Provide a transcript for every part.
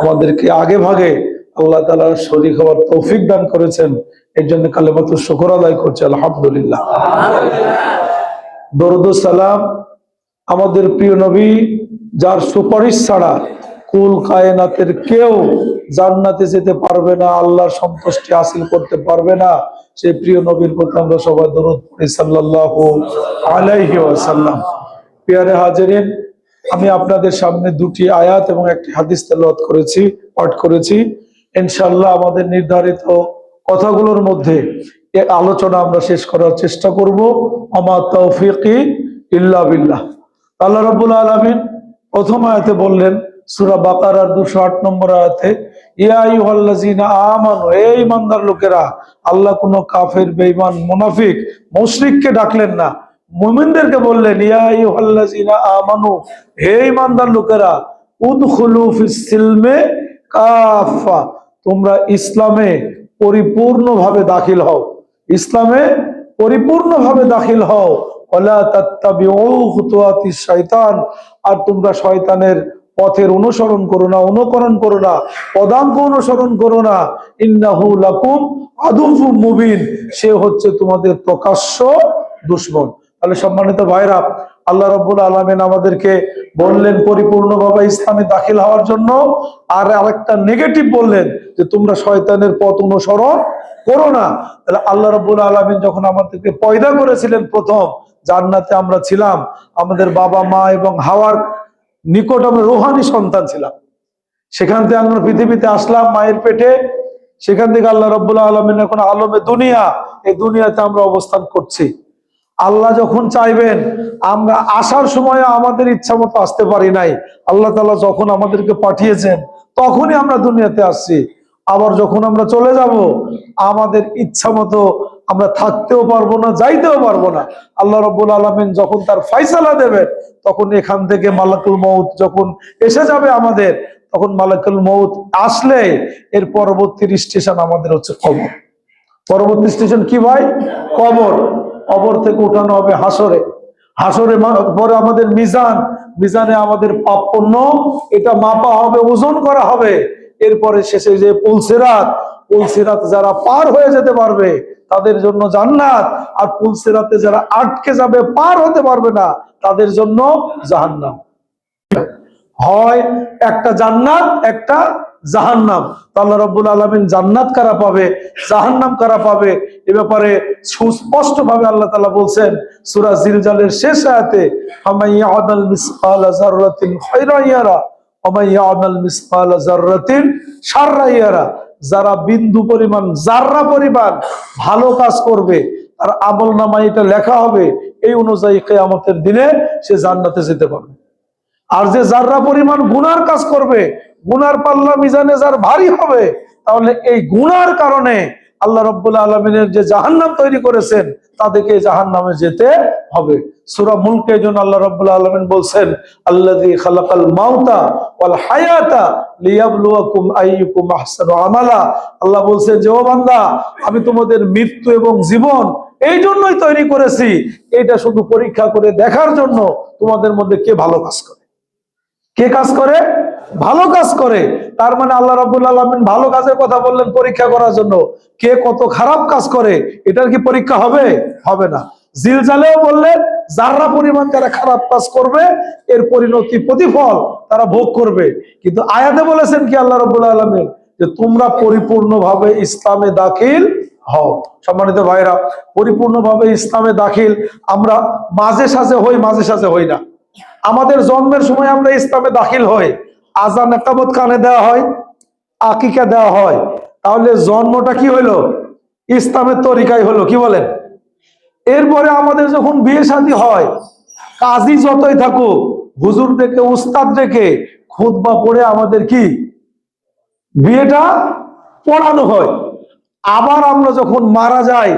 আমাদেরকে আগে ভাগে আল্লাহ তালা শরীর হওয়ার তৌফিক দান করেছেন। এর জন্য কালেমাত শুকর আদায় করছে, আলহামদুলিল্লাহ। দরুদ সালাম আমাদের প্রিয় নবী, যার সুপারিশ ছাড়া কুল কায়নাতের কেউ জান্নাতে যেতে পারবে না, আল্লাহর সন্তুষ্টি হাসিল করতে পারবে না। সেই প্রিয় নবীর প্রতি আমরা সবাই দরুদ পড়ি, সাল্লাল্লাহু আলাইহি ওয়াসাল্লাম। পিয়ারে হাজিরিন আমি আপনাদের সামনে দুটি আয়াত এবং একটি হাদিস তেলাওয়াত করেছি, পাঠ করেছি। ইনশাআল্লাহ আমাদের নির্ধারিত কথাগুলোর মধ্যে আলোচনা আমরা শেষ করার চেষ্টা করব। আমা তৌফিকি ইল্লা আল্লাহ রাব্বুল আলামিন প্রথম আয়াতে বললেন, সূরা বাকারার 208 নম্বর আয়াতে ইমানদার লোকেরা, আল্লাহ কোনো কাফের, বেঈমান, মুনাফিক, মুশরিককে ডাকলেন না। মুমিনদেরকে বললেন, ইয়া আমানু, হে ইমানদার লোকেরা, উদখুলু ফিস সিলমে কাফা তোমরা ইসলামে পরিপূর্ণভাবে দাখিল হও, ইসলামে পরিপূর্ণভাবে দাখিল হও শয়তান আর তোমরা শয়তানের পথের অনুসরণ করো না, অনুকরণ করো না, পদাঙ্ক অনুসরণ করো না, ইন্নাহু লাকুম আদুফু মুবিন, সে হচ্ছে তোমাদের প্রকাশ্য দুশ্মন। তাহলে সম্মানিত ভাইরা, আল্লাহ রব্বুল আলমিন আমাদেরকে বললেন পরিপূর্ণভাবে ইসলামে দাখিল হওয়ার জন্য, আর আরেকটা নেগেটিভ বললেন যে তোমরা শয়তানের পথ অনুসরণ করো না। তাহলে আল্লাহ রব্বুল আলমিন যখন আমাদেরকে পয়দা করেছিলেন প্রথম, জান্নাতে আমরা ছিলাম, আমাদের বাবা মা এবং হাওয়ার নিকট আমরা রোহানি সন্তান ছিলাম। সেখান থেকে আমরা পৃথিবীতে আসলাম মায়ের পেটে, সেখান থেকে আল্লাহ রব্বুল্লাহ আলমিন এখন আলমে দুনিয়া, এই দুনিয়াতে আমরা অবস্থান করছি। আল্লাহ যখন চাইবেন, আমরা আসার সময় আমাদের ইচ্ছা মতো আসতে পারি নাই। আল্লাহ তালা যখন আমাদেরকে পাঠিয়েছেন, তখনই আমরা দুনিয়াতে আসছি। আবার যখন আমরা চলে যাব, আমাদের ইচ্ছা মতো আমরা থাকতেও পারব না, যাইতেও পারব না। আল্লাহ রব্বুল আলমিন যখন তার ফাইসালা দেবেন, তখন এখান থেকে মালাকুল মৌত যখন এসে যাবে আমাদের, তখন মালাকুল মৌত আসলে এর পরবর্তী স্টেশন আমাদের হচ্ছে কবর। পরবর্তী স্টেশন কি ভাই? কবর। কবর থেকে উঠানো হবে হাসরে। হাসরে পরে আমাদের মিজান, মিজানে আমাদের পাপ পণ্য, এটা মাপা হবে, ওজন করা হবে। এরপরে শেষে যে পুলসেরাত পুলসেরাত যারা পার হয়ে যেতে পারবে, তাদের জন্য জান্নাত। আর পুলসেরাতে যারা আটকে যাবে, পার হতে পারবে না, তাদের জন্য জাহান্নাম। হয় একটা জান্নাত, একটা জাহান্নাম। তো আল্লাহ রব্বুল আলমিন জান্নাত কারা পাবে, জাহান্নাম কারা পাবে, এ ব্যাপারে সুস্পষ্ট ভাবে আল্লাহ তালা বলছেন, সুরা জিলজালের শেষ আয়াতে যারা বিন্দু পরিমাণ জাররা পরিমাণ ভালো কাজ করবে, তার আমল নামায় এটা লেখা হবে, এই অনুযায়ী কেয়ামতের দিনে সে জান্নাতে যেতে পারবে। আর যে যাররা পরিমাণ গুনার কাজ করবে, গুনার পাল্লা মিজানে যার ভারী হবে, তাহলে এই গুনার কারণে আল্লাহ রব্বুল আলমিনের যে জাহান্নাম তৈরি করেছেন, তাদেরকে জাহান্নামে যেতে হবে। সুরা মুলকে জন্য আল্লাহ রব্বুল আলমিন বলছেন আহসানু আমালা। আল্লাহ বলছেন যে, ও বান্দা, আমি তোমাদের মৃত্যু এবং জীবন এই জন্যই তৈরি করেছি। এটা শুধু পরীক্ষা করে দেখার জন্য তোমাদের মধ্যে কে ভালো কাজ করে? কে কাজ করে? ভালো কাজ করে। তার মানে আল্লাহ রাবুল আলমিন ভালো কাজের কথা বললেন পরীক্ষা করার জন্য। কে কত খারাপ কাজ করে, এটার কি পরীক্ষা হবে? হবে না। জিলজালেও বললেন যারা পরিমাণ যারা খারাপ কাজ করবে, এর পরিণতি প্রতিফল তারা ভোগ করবে। কিন্তু আয়াতে বলেছেন কি আল্লাহ রবুল্লা আলমিন? যে তোমরা পরিপূর্ণভাবে ইসলামে দাখিল হও। সম্মানিত ভাইরা পরিপূর্ণভাবে ইসলামে দাখিল আমরা মাঝে সাঝে হই, মাঝে সাঝে হই না। আমাদের জন্মের সময় আমরা ইসলামে দাখিল হই। আজান একামত কানে দেওয়া হয়, আকিকা দেওয়া হয়। তাহলে জন্মটা কি হইল? ইসলামের তরিকায় হলো কি বলেন? এরপরে আমাদের যখন বিয়ে শাদী হয়, কাজী যতই থাকুক, হুজুর ডেকে, উস্তাদ ডেকে, খুতবা পড়ে আমাদের কি? বিয়েটা পড়ানো হয়। আবার আমরা যখন মারা যাই,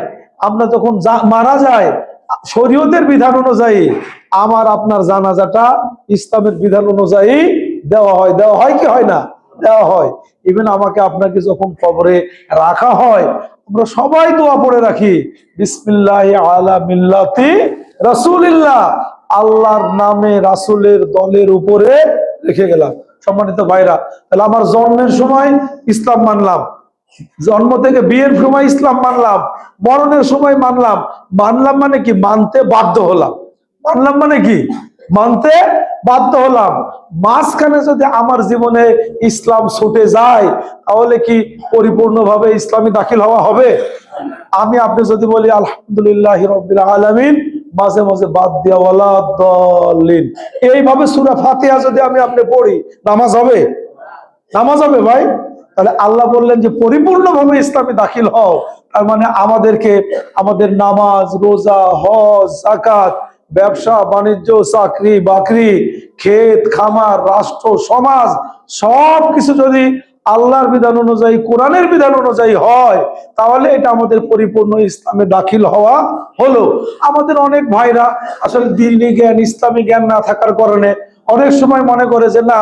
আমরা যখন মারা যায় শরীয়তের বিধান অনুযায়ী আমার, আপনার জানাজাটা ইসলামের বিধান অনুযায়ী দেওয়া হয়। দেওয়া হয় কি হয় না? দেওয়া হয়। ইভেন আমাকে আপনাকে যখন কবরে রাখা হয়, আমরা সবাই দোয়া পড়ে রাখি, বিসমিল্লাহ আলা মিল্লাতি রাসূলিল্লাহ। আল্লাহর নামে রাসূলের দলের উপরে রেখে গেলাম। সম্মানিত ভাইরা, তাহলে আমার জন্মের সময় ইসলাম মানলাম। জন্ম থেকে বিয়ের সময় ইসলাম মানলাম, মরণের সময় মানলাম। মানলাম মানে কি? মানতে বাধ্য হলাম। মানলাম মানে কি? মানতে বাধ্য হলাম। মাঝখানে যদি আমার জীবনে ইসলাম ছুটে যায়, তাহলে কি পরিপূর্ণভাবে ইসলামী দাখিল হওয়া হবে? আমি আপনি যদি বলি, আলহামদুলিল্লাহ আলমিন মাঝে মাঝে বাদ দিয়া ওয়ালা দলিন এইভাবে সুরা ফাতিহা যদি আমি আপনি পড়ি, নামাজ হবে? নামাজ হবে ভাই? তাহলে আল্লাহ বললেন যে পরিপূর্ণভাবে ইসলামে দাখিল হও। তার মানে আমাদেরকে আমাদের নামাজ, রোজা, হজ জাকাত ব্যবসা, বাণিজ্য, চাকরি, বাকরি, ক্ষেত, খামার, রাষ্ট্র, সমাজ সব কিছু যদি আল্লাহর বিধান অনুযায়ী, কোরআনের বিধান অনুযায়ী হয়, তাহলে এটা আমাদের পরিপূর্ণ ইসলামে দাখিল হওয়া হলো। আমাদের অনেক ভাইরা আসলে দিনী জ্ঞান, ইসলামী জ্ঞান না থাকার কারণে অনেক সময় মনে করে যে, না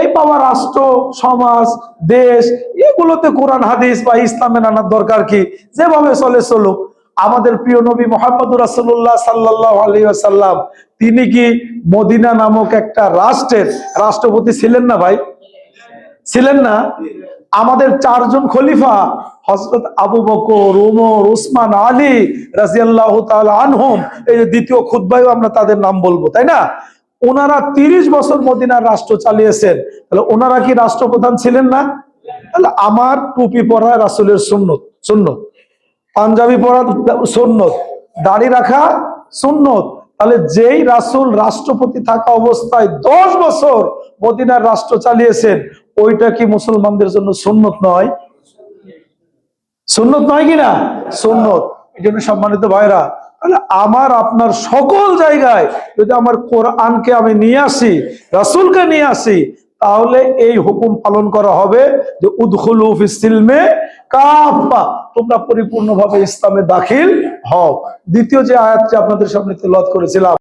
এই বাবা রাষ্ট্র, সমাজ, দেশ, এগুলোতে কোরআন, হাদিস বা ইসলামের আনার দরকার কি? যেভাবে চলে, চলুক। আমাদের প্রিয় নবী মোহাম্মদুর রাসুল্লাহ সাল্লাহ আলী আসাল্লাম তিনি কি মদিনা নামক একটা রাষ্ট্রের রাষ্ট্রপতি ছিলেন না ভাই? ছিলেন না? আমাদের চারজন খলিফা হজরত আবু বকর, উমর, উসমান, আলী রাজিয়াল্লাহ আনহুম, এই দ্বিতীয় খুদ্বায়ও আমরা তাদের নাম বলব, তাই না? ওনারা তিরিশ বছর মদিনার রাষ্ট্র চালিয়েছেন। তাহলে ওনারা কি রাষ্ট্রপ্রধান ছিলেন না? তাহলে আমার টুপি পরা রাসুলের সুন্নত সুন্নত। পাঞ্জাবি পরা সুন্নত, দাড়ি রাখা সুন্নত। তাহলে যেই রাসুল রাষ্ট্রপতি থাকা অবস্থায় দশ বছর মদিনার রাষ্ট্র চালিয়েছেন, ওইটা কি মুসলমানদের জন্য সুন্নত নয়? সুন্নত নয় কিনা সুন্নত। এই জন্য সম্মানিত ভাইরা তাহলে আমার, আপনার সকল জায়গায় যদি আমার কোরআনকে আমি নিয়ে আসি, রাসুলকে নিয়ে আসি, তাহলে এই হুকুম পালন করা হবে যে উদ্খুল সিলমে কাপা তোমরা পরিপূর্ণভাবে ইসলামে দাখিল হও। দ্বিতীয় যে আয়াতটি আপনাদের সামনে তেল করেছিলাম